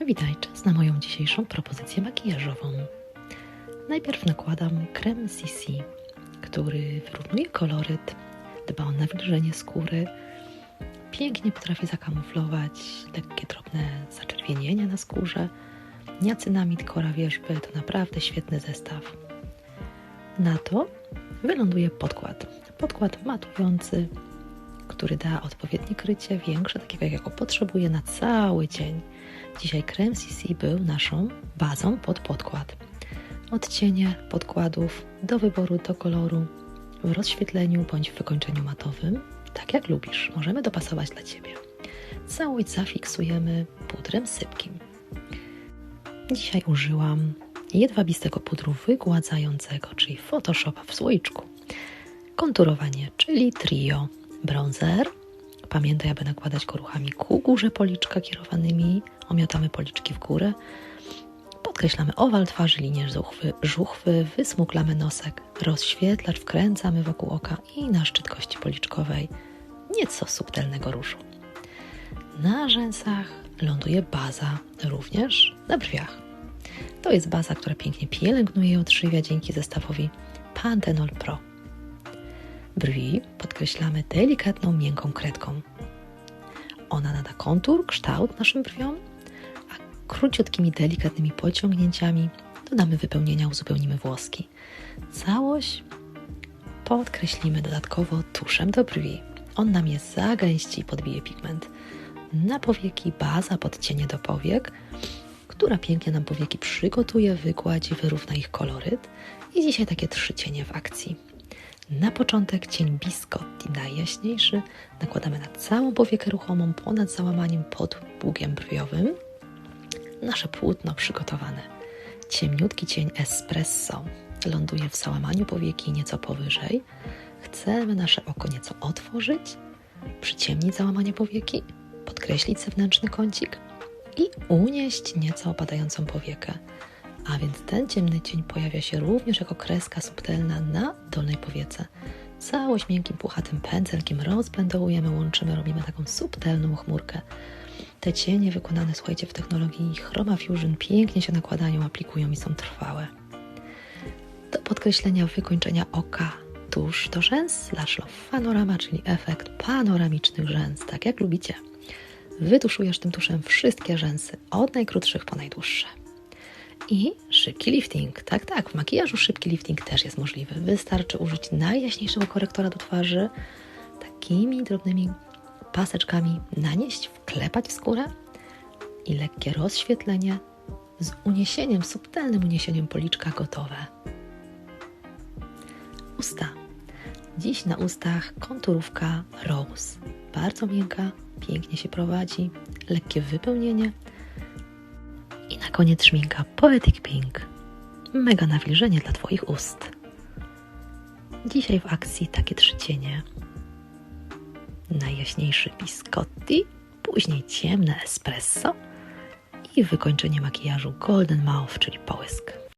Witaj, czas na moją dzisiejszą propozycję makijażową. Najpierw nakładam krem CC, który wyrównuje koloryt, dba o nawilżenie skóry, pięknie potrafi zakamuflować lekkie, drobne zaczerwienienia na skórze. Niacynamid kora wierzby to naprawdę świetny zestaw. Na to wyląduje podkład. Podkład matujący, który da odpowiednie krycie, większe, takiego jakiego potrzebuję na cały dzień. Dzisiaj krem CC był naszą bazą pod podkład. Odcienie podkładów do wyboru, do koloru, w rozświetleniu bądź w wykończeniu matowym, tak jak lubisz. Możemy dopasować dla Ciebie. Całość zafiksujemy pudrem sypkim. Dzisiaj użyłam jedwabistego pudru wygładzającego, czyli Photoshopa w słoiczku. Konturowanie, czyli trio, bronzer. Pamiętaj, aby nakładać go ruchami ku górze policzka kierowanymi. Omiotamy policzki w górę. Podkreślamy owal twarzy, linię żuchwy, żuchwy, wysmuklamy nosek, rozświetlacz wkręcamy wokół oka i na szczyt kości policzkowej nieco subtelnego różu. Na rzęsach ląduje baza, również na brwiach. To jest baza, która pięknie pielęgnuje i odżywia dzięki zestawowi Panthenol Pro. Brwi podkreślamy delikatną, miękką kredką. Ona nada kontur, kształt naszym brwiom, a króciutkimi, delikatnymi pociągnięciami dodamy wypełnienia, uzupełnimy włoski. Całość podkreślimy dodatkowo tuszem do brwi. On nam je zagęści i podbije pigment. Na powieki baza pod cienie do powiek, która pięknie nam powieki przygotuje, wygładzi, wyrówna ich koloryt. I dzisiaj takie trzy cienie w akcji. Na początek cień biscotti, najjaśniejszy, nakładamy na całą powiekę ruchomą ponad załamaniem pod pługiem brwiowym. Nasze płótno przygotowane. Ciemniutki cień espresso ląduje w załamaniu powieki nieco powyżej. Chcemy nasze oko nieco otworzyć, przyciemnić załamanie powieki, podkreślić zewnętrzny kącik i unieść nieco opadającą powiekę. A więc ten ciemny cień pojawia się również jako kreska subtelna na dolnej powiece. Całość miękkim, puchatym pędzelkiem rozblendowujemy, łączymy, robimy taką subtelną chmurkę. Te cienie wykonane, słuchajcie, w technologii Chroma Fusion pięknie się nakładają, aplikują i są trwałe. Do podkreślenia wykończenia oka tuż do rzęs Lash Love Panorama, czyli efekt panoramicznych rzęs, tak jak lubicie. Wytuszujesz tym tuszem wszystkie rzęsy, od najkrótszych po najdłuższe. I szybki lifting. Tak, tak, w makijażu szybki lifting też jest możliwy. Wystarczy użyć najjaśniejszego korektora do twarzy, takimi drobnymi paseczkami nanieść, wklepać w skórę i lekkie rozświetlenie z uniesieniem, subtelnym uniesieniem policzka gotowe. Usta. Dziś na ustach konturówka Rose. Bardzo miękka, pięknie się prowadzi, lekkie wypełnienie koniec szminka Poetic Pink. Mega nawilżenie dla Twoich ust. Dzisiaj w akcji takie trzy cienie. Najjaśniejszy biscotti, później ciemne espresso i wykończenie makijażu Golden Mouth, czyli połysk.